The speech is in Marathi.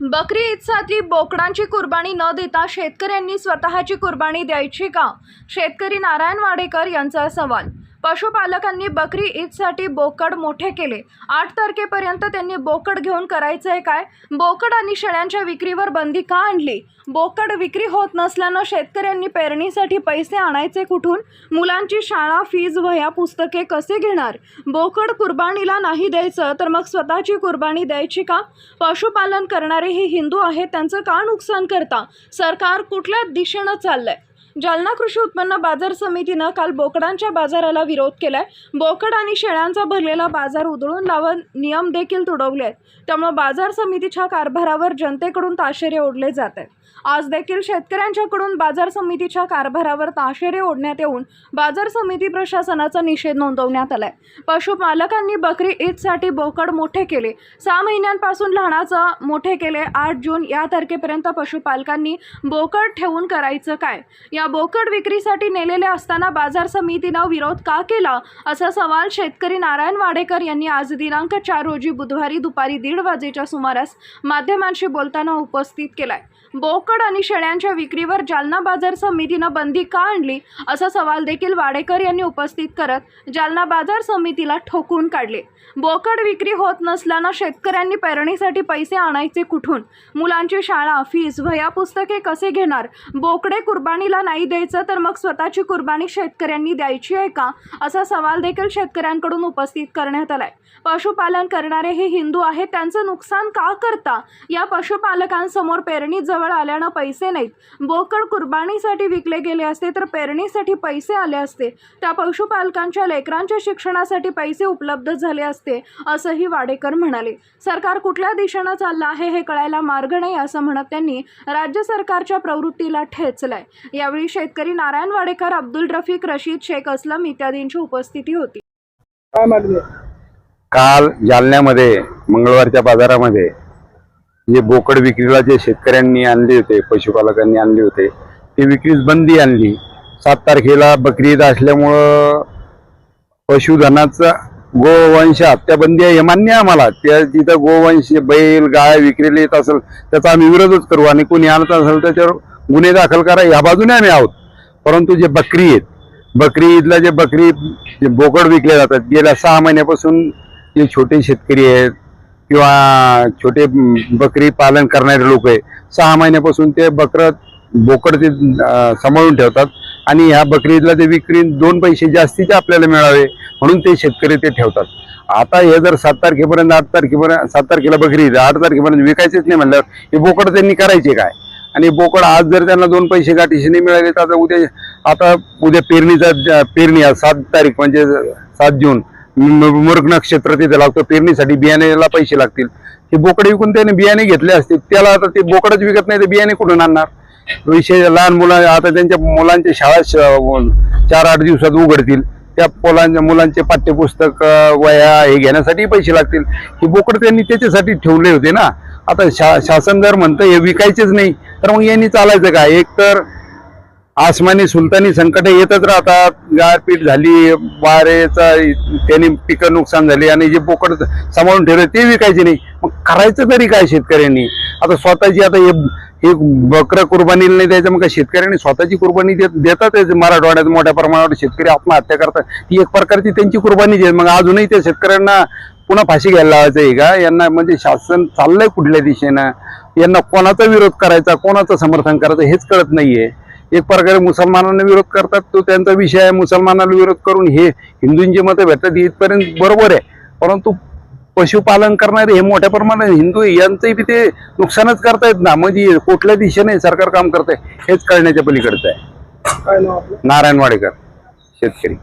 बकरी ईदसाठी बोकडांची कुर्बानी न देता शेतकऱ्यांनी स्वतःची कुर्बानी द्यायची का? शेतकरी नारायण वाडेकर यांचा सवाल पशुपालकांनी बकरी ईदसाठी बोकड मोठे केले. आठ तारखेपर्यंत त्यांनी बोकड घेऊन करायचं आहे काय? बोकड आणि शेळ्यांच्या विक्रीवर बंदी का आणली? बोकड विक्री होत नसल्यानं शेतकऱ्यांनी पेरणीसाठी पैसे आणायचे कुठून? मुलांची शाळा फीज वह्या पुस्तके कसे घेणार? बोकड कुर्बानीला नाही द्यायचं तर मग स्वतःची कुर्बानी द्यायची का? पशुपालन करणारे हे हिंदू आहेत त्यांचं का नुकसान करता? सरकार कुठल्या दिशेनं चाललंय? जालना कृषी उत्पन्न बाजार समितीनं काल बोकडांच्या बाजाराला विरोध केलाय. बोकड आणि शेळ्यांचा भरलेला बाजार उधळून लावत नियम देखील तुडवले आहेत त्यामुळे बाजार समितीच्या कारभारावर जनतेकडून ताशेरे ओढले जात आहेत. आज देखील शेतकऱ्यांच्याकडून बाजार समितीच्या कारभारावर ताशेरे ओढण्यात येऊन बाजार समिती प्रशासनाचा निषेध नोंदवण्यात आलाय. पशुपालकांनी बकरी ईदसाठी बोकड मोठे केले. सहा महिन्यांपासून लहानाचं मोठे केले. आठ जून या तारखेपर्यंत पशुपालकांनी बोकड ठेवून करायचं काय? या बोकड विक्रीसाठी नेलेले असताना बाजार समितीनं विरोध का केला? असा सवाल शेतकरी नारायण वाडेकर यांनी आज दिनांक चार रोजी बुधवारी दुपारी दीड वाजेच्या सुमारास माध्यमांशी बोलताना उपस्थित केलाय. बोकड आणि शेळ्यांच्या विक्रीवर जालना बाजार समितीनं बंदी का आणली असा सवाल देखील वाडेकर यांनी उपस्थित करत जालना बाजार समितीला ठोकून काढले. बोकड विक्री होत नसल्यानं शेतकऱ्यांनी पेरणीसाठी पैसे आणायचे कुठून? मुलांची शाळा फीस वह्या पुस्तके कसे घेणार? बोकडे कुर्बानीला नाही द्यायचं तर मग स्वतःची कुर्बानी शेतकऱ्यांनी द्यायची आहे का? असा सवाल देखील शेतकऱ्यांकडून उपस्थित करण्यात आलाय. पशुपालन करणारे हे हिंदू आहेत त्यांचं नुकसान का करता? या पशुपालकांसमोर पेरणी जवळ आल्यानं पैसे नाहीत. बोकड कुर्बानीसाठी विकले गेले असते तर पेरणीसाठी पैसे आले असते. त्या पशुपालकांच्या लेकरांच्या शिक्षणासाठी पैसे उपलब्ध झाले असते असंही वाडेकर म्हणाले. सरकार कुठल्या दिशेनं चाललं आहे हे कळायला मार्ग नाही असं म्हणत त्यांनी राज्य सरकारच्या प्रवृत्तीला ठेचलाय. यावेळी शेतकरी नारायण वाडेकर अब्दुल रफिक रशीद शेख असलम इत्यादींची उपस्थिती होती? काल जालन्यामध्ये मंगळवारच्या बाजारामध्ये जे बोकड विक्रीला जे शेतकऱ्यांनी आणले होते पशुपालकांनी आणले होते ते विक्रीस बंदी आणली. सात तारखेला बकरी ईद असल्यामुळं पशुधनाचा गोवंश हत्याबंदी आहे हे मान्य आम्हाला. त्या तिथं गोवंश बैल गाय विक्रीला येत असेल त्याचा आम्ही विरोधच करू. आणि कोणी आणत असेल त्याच्यावर गुन्हे दाखल करा ह्या बाजूने आम्ही आहोत. परंतु जे बकरी आहेत बकरी ईदला जे बकरी जे बोकड विकले जातात गेल्या सहा महिन्यापासून जे छोटे शेतकरी आहेत किंवा छोटे बकरी पालन करणारे लोक आहे सहा महिन्यापासून ते बकर बोकड ते सांभाळून ठेवतात आणि ह्या बकरीला ते विक्री दोन पैसे जास्तीचे आपल्याला मिळावे म्हणून ते शेतकरी ते ठेवतात. आता हे जर सात तारखेपर्यंत आठ तारखेपर्यंत सात तारखेला बकरी आठ तारखेपर्यंत विकायचेच नाही म्हणल्यावर हे बोकड त्यांनी करायचे काय? आणि बोकड आज जर त्यांना दोन पैसे गाठीशी नाही मिळाले तर आता उद्या आता उद्या पेरणीचा पेरणी आहे सात तारीख म्हणजे सात जून. मुरग नक्षत्र तिथे लागतो पेरणीसाठी बियाण्याला पैसे लागतील. हे बोकडे विकून त्याने बियाणे घेतले असतील त्याला आता ते बोकडच विकत नाही तर बियाणे कुठून आणणार? विषय लहान मुलं आता त्यांच्या मुलांच्या शाळा श- चार आठ दिवसात उघडतील. त्या मुलांच्या मुलांचे पाठ्यपुस्तक वया वह्या हे घेण्यासाठी पैसे लागतील. हे बोकड त्यांनी त्याच्यासाठी ठेवले होते ना. आता शा शासन जर म्हणतं हे विकायचेच नाही तर मग यांनी चालायचं काय? एक तर आसमानी सुलतानी संकट येतच राहतात. गारपीट झाली वारेचा त्यांनी पिकं नुकसान झाली आणि जे बोकड सांभाळून ठेवले ते विकायचे नाही. मग करायचं तरी काय शेतकऱ्यांनी? आता स्वतःची आता हे हे बकरं कुर्बानीला नाही द्यायचं मग काय शेतकऱ्यांनी स्वतःची कुर्बानी देत देतातच मराठवाड्यात मोठ्या प्रमाणावर शेतकरी आत्महत्या करतात. ती एक प्रकारची त्यांची कुर्बानी आहे मग अजूनही त्या शेतकऱ्यांना पुन्हा फाशी घ्यायला लावायचं आहे का? यांना म्हणजे शासन चाललंय कुठल्या दिशेनं? यांना कोणाचा विरोध करायचा कोणाचं समर्थन करायचं हेच कळत नाहीये. एक प्रकारे मुसलमानांना विरोध करतात तो त्यांचा विषय आहे मुसलमानाला विरोध करून हे हिंदूंची मतं भेटतात इथपर्यंत बरोबर आहे. परंतु पशुपालन करणारे हे मोठ्या प्रमाणात हिंदू आहे, यांचंही बी ते नुकसानच करतायत ना. म्हणजे कुठल्या दिशेने सरकार काम करतंय हेच कळण्याच्या पलीकडचं आहे. नारायण वाडेकर शेतकरी.